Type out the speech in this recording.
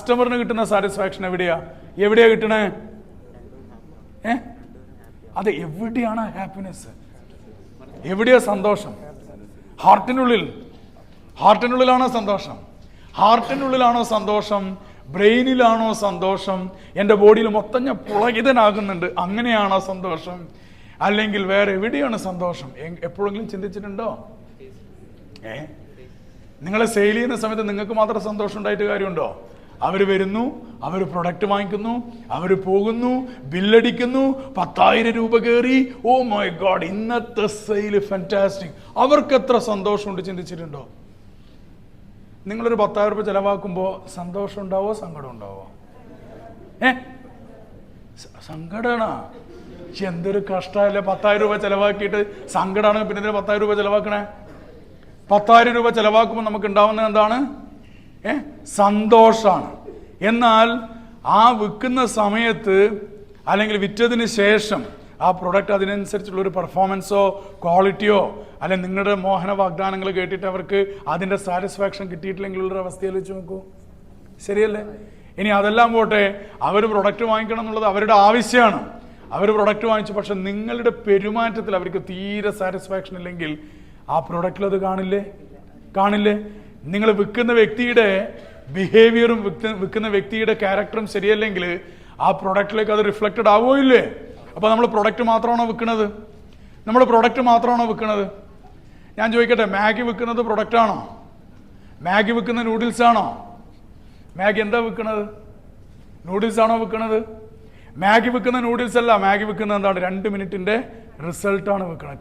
കസ്റ്റമറിന് കിട്ടുന്ന സാറ്റിസ്ഫാക്ഷൻ എവിടെയാ? എവിടെയാ കിട്ടണേ? ഏ? അതെ എവിടെയാണ് ഹാപ്പിനെസ് എവിടെയാ സന്തോഷം? ഹാർട്ടിനുള്ളിൽ ഹാർട്ടിനുള്ളിലാണോ സന്തോഷം? ഹാർട്ടിനുള്ളിലാണോ സന്തോഷം? ബ്രെയിനിലാണോ സന്തോഷം? എന്റെ ബോഡിയിൽ മൊത്തം ഞാൻ പുളകിതനാകുന്നുണ്ട്. അങ്ങനെയാണോ സന്തോഷം? അല്ലെങ്കിൽ വേറെ എവിടെയാണ് സന്തോഷം? എപ്പോഴെങ്കിലും ചിന്തിച്ചിട്ടുണ്ടോ? ഏ? നിങ്ങളെ സെയിൽ ചെയ്യുന്ന സമയത്ത് നിങ്ങൾക്ക് മാത്രം സന്തോഷം ഉണ്ടായിട്ട് കാര്യമുണ്ടോ? അവർ വരുന്നു അവർ പ്രൊഡക്റ്റ് വാങ്ങിക്കുന്നു അവർ പോകുന്നു ബില്ലടിക്കുന്നു പത്തായിരം രൂപ കയറി. ഓ മൈ ഗോഡ് ഇന്നത്തെ സെയിൽ ഫാന്റാസ്റ്റിക് അവർക്ക് എത്ര സന്തോഷമുണ്ട് ചിന്തിച്ചിട്ടുണ്ടോ? നിങ്ങളൊരു പത്തായിരം രൂപ ചിലവാക്കുമ്പോൾ സന്തോഷം ഉണ്ടാവോ സങ്കടം ഉണ്ടാവോ? ഏ? സങ്കടമാണ് എന്തൊരു കഷ്ടമല്ലേ പത്തായിരം രൂപ ചിലവാക്കിയിട്ട് സങ്കടമാണ് പിന്നെ എന്തിനാ പത്തായിരം രൂപ ചെലവാക്കണേ? പത്തായിരം രൂപ ചിലവാക്കുമ്പോൾ നമുക്ക് ഉണ്ടാവുന്നത് എന്താണ്? ഏ? സന്തോഷമാണ് എന്നാൽ ആ വിൽക്കുന്ന സമയത്ത് അല്ലെങ്കിൽ വിറ്റതിന് ശേഷം ആ പ്രൊഡക്റ്റ് അതിനനുസരിച്ചുള്ള ഒരു പെർഫോമൻസോ ക്വാളിറ്റിയോ അല്ലെങ്കിൽ നിങ്ങളുടെ മോഹന വാഗ്ദാനങ്ങൾ കേട്ടിട്ട് അവർക്ക് അതിന്റെ സാറ്റിസ്ഫാക്ഷൻ കിട്ടിയിട്ടില്ലെങ്കിലുള്ളൊരു അവസ്ഥയിൽ വെച്ച് നോക്കൂ. ശരിയല്ലേ? ഇനി അതെല്ലാം പോട്ടെ അവർ പ്രൊഡക്റ്റ് വാങ്ങിക്കണം എന്നുള്ളത് അവരുടെ ആവശ്യമാണ്. അവർ പ്രൊഡക്റ്റ് വാങ്ങിച്ചു പക്ഷെ നിങ്ങളുടെ പെരുമാറ്റത്തിൽ അവർക്ക് തീരെ സാറ്റിസ്ഫാക്ഷൻ ഇല്ലെങ്കിൽ ആ പ്രൊഡക്റ്റിൽ അത് കാണില്ലേ? കാണില്ലേ? നിങ്ങൾ വിൽക്കുന്ന വ്യക്തിയുടെ ബിഹേവിയറും വിൽക്കുന്ന വ്യക്തിയുടെ ക്യാരക്ടറും ശരിയല്ലെങ്കിൽ ആ പ്രൊഡക്റ്റിലേക്ക് അത് റിഫ്ലക്റ്റഡ് ആവുമോ ഇല്ലേ? അപ്പോൾ നമ്മൾ പ്രൊഡക്റ്റ് മാത്രമാണോ വിൽക്കുന്നത്? നമ്മൾ പ്രൊഡക്റ്റ് മാത്രമാണോ വിൽക്കുന്നത്? ഞാൻ ചോദിക്കട്ടെ മാഗി വിൽക്കുന്നത് പ്രൊഡക്റ്റാണോ മാഗി വിൽക്കുന്ന നൂഡിൽസ് ആണോ? മാഗി എന്താ വിൽക്കുന്നത്? നൂഡിൽസ് ആണോ വിൽക്കുന്നത്? മാഗി വിൽക്കുന്ന നൂഡിൽസ് അല്ല മാഗി വിൽക്കുന്ന എന്താണ്? രണ്ട് മിനിറ്റിന്റെ റിസൾട്ടാണ് വിൽക്കുന്നത്.